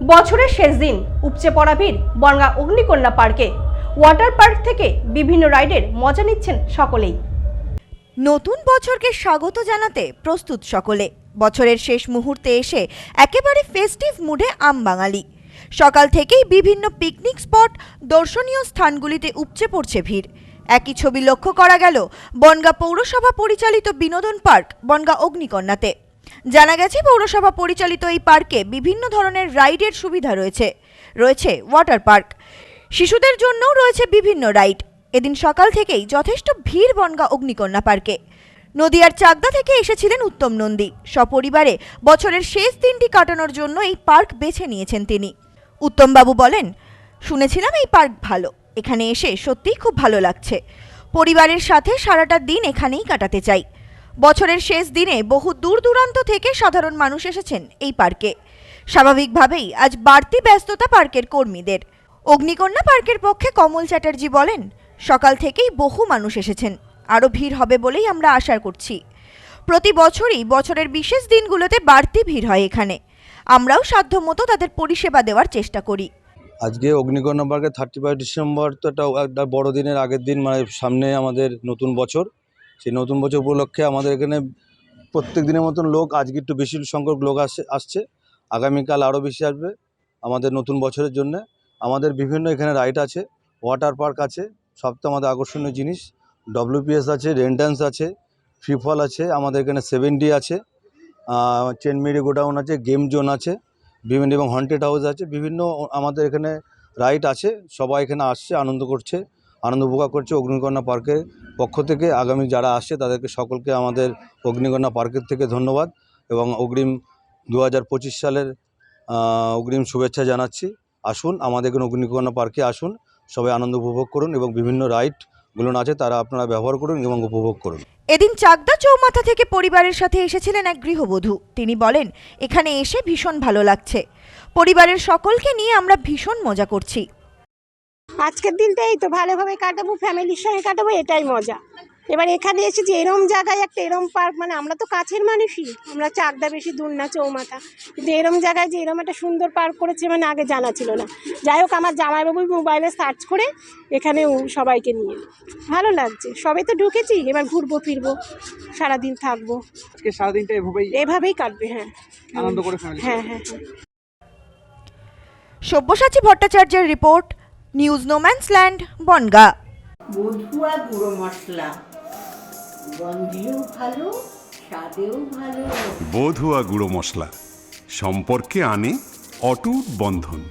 বছরের শেষ দিন, উপচে পড়া ভিড় বনগা অগ্নিকন্যা পার্কে। ওয়াটার পার্ক থেকে বিভিন্ন রাইডের মজা নিচ্ছেন সকলেই। নতুন বছরকে স্বাগত জানাতে প্রস্তুত সকলে। বছরের শেষ মুহূর্তে এসে একেবারে ফেস্টিভ মুডে আম বাঙালি। সকাল থেকেই বিভিন্ন পিকনিক স্পট দর্শনীয় স্থানগুলিতে উপচে পড়ছে ভিড়। একই ছবি লক্ষ্য করা গেল বনগা পৌরসভা পরিচালিত বিনোদন পার্ক বনগা অগ্নিকন্যাতে। জানা গেছে, পৌরসভা পরিচালিত এই পার্কে বিভিন্ন ধরনের রাইডের সুবিধা রয়েছে। রয়েছে ওয়াটার পার্ক। শিশুদের জন্যও রয়েছে বিভিন্ন রাইড। এদিন সকাল থেকেই যথেষ্ট ভিড় বনগা অগ্নিকন্যা পার্কে। নদিয়ার চাকদা থেকে এসেছিলেন উত্তম নন্দী। সপরিবারে বছরের শেষ দিনটি কাটানোর জন্য এই পার্ক বেছে নিয়েছেন তিনি। উত্তমবাবু বলেন, শুনেছিলাম এই পার্ক ভালো। এখানে এসে সত্যিই খুব ভালো লাগছে। পরিবারের সাথে সারাটা দিন এখানেই কাটাতে চাই। বছরের শেষ দিনে বহু দূর দূরান্ত থেকে সাধারণ মানুষ এসেছেন এই পার্কে। স্বাভাবিকভাবেই আজ বাড়তি ব্যস্ততা পার্কের কর্মীদের। অগ্নিকন্যা পার্কের পক্ষে কমল চ্যাটার্জি বলেন, সকাল থেকেই বহু মানুষ এসেছেন। আরও ভিড় হবে বলেই আমরা আশা করছি। প্রতি বছরই বছরের বিশেষ দিনগুলোতে বাড়তি ভিড় হয় এখানে। আমরাও সাধ্যমতো তাদের পরিষেবা দেওয়ার চেষ্টা করি। আজকে অগ্নিকর্ণ পার্কে থার্টি ফাইভ ডিসেম্বর তো একটা একটা বড় দিনের আগের দিন মানে সামনে আমাদের নতুন বছর। সেই নতুন বছর উপলক্ষে আমাদের এখানে প্রত্যেক দিনের মতন লোক, আজকে একটু বেশি সংখ্যক লোক আসছে আসছে। আগামীকাল আরও বেশি আসবে আমাদের নতুন বছরের জন্য। আমাদের বিভিন্ন এখানে রাইড আছে, ওয়াটার পার্ক আছে সবথেকে আমাদের আকর্ষণীয় জিনিস। ডব্লিউপিএস আছে রেন ড্যান্স আছে ফ্রি ফল আছে, আমাদের এখানে সেভেন ডি আছে চেন মেরি গোডাউন আছে, গেম জোন আছে, বিভিন্ন এবং হন্টেড হাউস আছে, বিভিন্ন আমাদের এখানে রাইড আছে, সবাই এখানে আসছে, আনন্দ করছে। আনন্দ উপভোগ করছে অগ্নিকন্যা পার্কের পক্ষ থেকে। আগামী যারা আসছে, তাদেরকে সকলকে আমাদের অগ্নিকন্যা পার্কের থেকে ধন্যবাদ এবং অগ্রিম দু হাজার পঁচিশ সালের অগ্রিম শুভেচ্ছা জানাচ্ছি। আসুন, আমাদের এখানে অগ্নিকন্যা পার্কে আসুন, সবাই আনন্দ উপভোগ করুন এবং বিভিন্ন রাইডগুলো আছে, তারা আপনারা ব্যবহার করুন এবং উপভোগ করুন। এদিন চাকদা চৌমাথা থেকে পরিবারের সাথে এসেছিলেন এক গৃহবধূ। তিনি বলেন, এখানে এসে ভীষণ ভালো লাগছে। পরিবারের সকলকে নিয়ে আমরা ভীষণ মজা করছি। আজকের দিনটা এই তো ভালোভাবে কাটাবো ফ্যামিলির সঙ্গে কাটাবো এটাই মজা। এবার এখানে এসেছি এরম জায়গায় একটা এরম পার্ক মানে আমরা তো কাছের মানুষই আমরা চাকদা বেশি দূর না চৌমাথা। কিন্তু এরম জায়গায় যে এরম একটা সুন্দর পার্ক করেছে মানে আগে জানা ছিল না। যাই হোক আমার জামাইবাবু মোবাইলে সার্চ করে এখানে সবাইকে নিয়ে ভালো লাগছে সবে তো ঢুকেছি এবার ঘুরবো ফিরবো সারাদিন থাকব। আজকে সারাদিনটা এভাবেই এভাবেই কাটবে হ্যাঁ। আনন্দ করে হ্যাঁ হ্যাঁ হ্যাঁ। সব্যসাচী ভট্টাচার্যের report news no man's land Bongaon বধুয়া গুঁড়ো মশলা। গন্ধেও ভালো স্বাদেও ভালো। বধুয়া গুঁড়ো মশলা। সম্পর্কে আনে অটুট বন্ধন।